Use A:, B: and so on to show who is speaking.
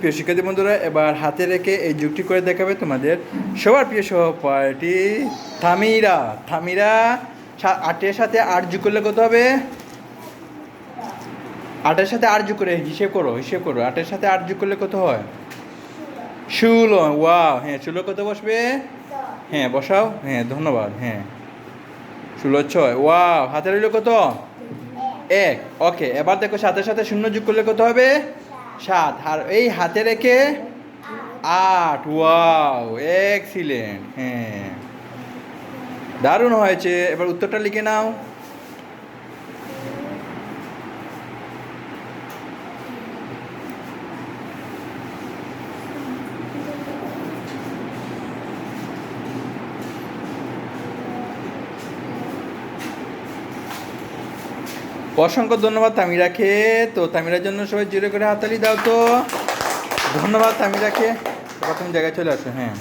A: প্রিয় শিক্ষার্থী বন্ধুরা, এবার হাতে রেখে এই যুগটি করে দেখাবে তোমাদের সবার প্রিয় সহপাঠী থামিরা। থামিরা আটের সাথে আট যুগ করলে কত হবে? আটের সাথে আট যুগ করে হিসেব করো হিসেব করো। আটের সাথে আট যুগ করলে কত হয়? ষোলো। ওয়াও হ্যাঁ ষোলো কত বসবে? হ্যাঁ বসাও। হ্যাঁ ধন্যবাদ হ্যাঁ। ষোলো, ছয়। ওয়াও, হাতে রইল কত? এক। ওকে, এবার দেখো সাথে সাথে শূন্য যোগ করলে কত হবে? সাত আর এই হাতে রেখে আট, ওয়াও, এক্সিলেন্ট হ্যাঁ। দারুণ হয়েছে। এবার উত্তরটা লিখে নাও। অসংখ্য ধন্যবাদ তামিরাকে। তো তামিরার জন্য সবাই জোরে করে হাতালি দাও তো। ধন্যবাদ তামিরাকে। প্রথম জায়গায় চলে আসো হ্যাঁ।